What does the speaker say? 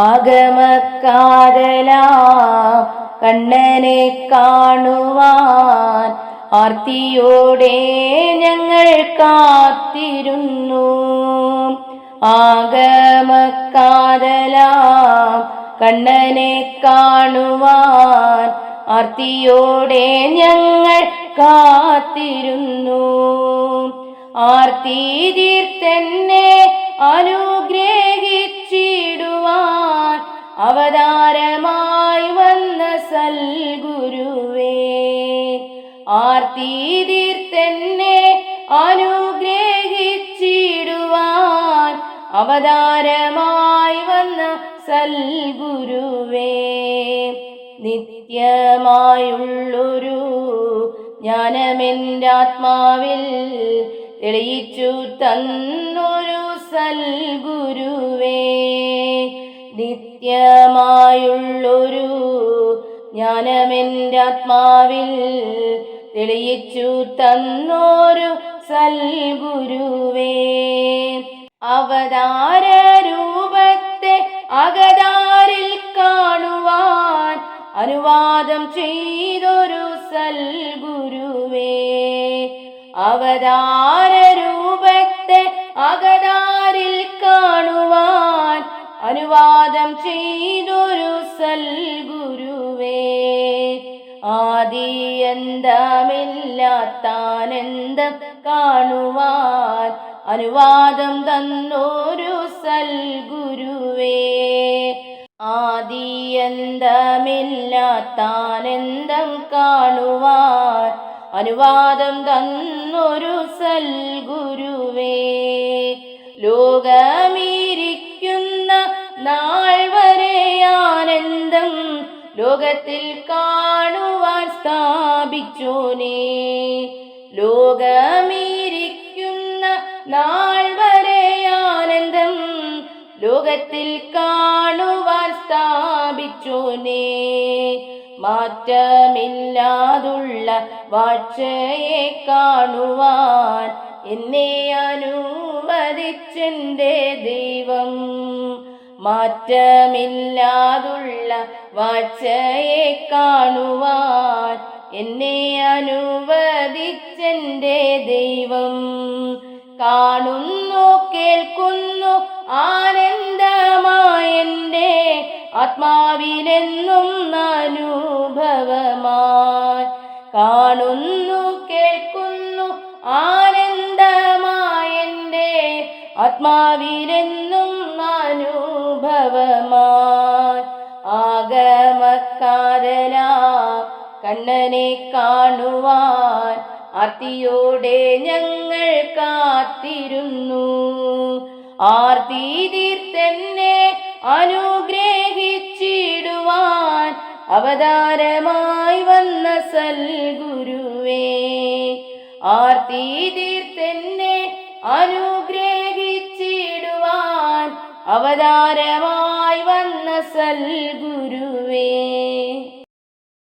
ആഗമക്കാരലാം കണ്ണനെ കാണുവാൻ ആർത്തിയോടെ ഞങ്ങൾ കാത്തിരുന്നു. ആഗമക്കാരലാം കണ്ണനെ കാണുവാൻ ആർത്തിയോടെ ഞങ്ങൾ കാത്തിരുന്നു. ആർത്തി തീർത്തന്നെ അനുഗ്രഹിച്ചിടുവാൻ അവതാരമായി വന്ന സൽഗുരുവേ ആർത്തി തീർത്തന്നെ അനുഗ്രഹിച്ചിടുവാൻ അവതാരമായി വന്ന സൽഗുരുവേ നിത്യമായുള്ളൊരു ജ്ഞാനമെന്റെ ആത്മാവിൽ തെളിയിച്ചു തന്നൊരു സൽഗുരുവേ നിത്യമായുള്ളൊരു ജ്ഞാനമെന്റെ ആത്മാവിൽ തെളിയിച്ചു തന്നോരു സൽഗുരുവേ. അവതാര രൂപത്തെ അകതാരിൽ കാണുവാൻ അനുവാദം ചെയ്തൊരു സൽഗുരുവേ. അവതാര അനുവാദം ചെയ്തൊരു സൽഗുരുവേ ആദിയന്തമില്ലാത്താനന്ദം കാണുവാൻ അനുവാദം തന്നൊരു സൽഗുരുവേ ആദിയന്തമില്ലാത്താനന്ദം കാണുവാൻ അനുവാദം തന്നൊരു സൽഗുരുവേ ലോകത്തിൽ കാണുവാൻ സ്ഥാപിച്ചോനേ ലോകമീരിക്കുന്ന നാൾ വരെ ആനന്ദം ലോകത്തിൽ കാണുവാൻ സ്ഥാപിച്ചോനേ മാറ്റമില്ലാതുള്ള വാഴ്ചയെ കാണുവാൻ എന്നെ അനുവദിച്ചെന്റെ ദൈവം. മാറ്റമില്ലാതുള്ള വാഴ്ചയെ കാണുവാൻ എന്നെ അനുവദിച്ചെന്റെ ദൈവം. കാണുന്നു കേൾക്കുന്നു ആനന്ദമായെന്റെ ആത്മാവിലെന്നും അനുഭവമായി കാണുന്നു കേൾക്കുന്നു ആനന്ദമായെന്റെ ആത്മാവിലെന്നും നാനുഭവമാ ആഗമക്കാരലാ കണ്ണനെ കാണുവാൻ ആർത്തിയോടെ ഞങ്ങൾ കാത്തിരുന്നു. ആർത്തി തീർത്തന്നെ അനുഗ്രഹിച്ചിടുവാൻ അവതാരമായി വന്ന സൽഗുരുവേ ആർത്തി തീർത്തന്നെ അനുഗ്രഹിച്ചിടുവാൻ അവതാരമായി വന്ന സൽഗുരുവേ.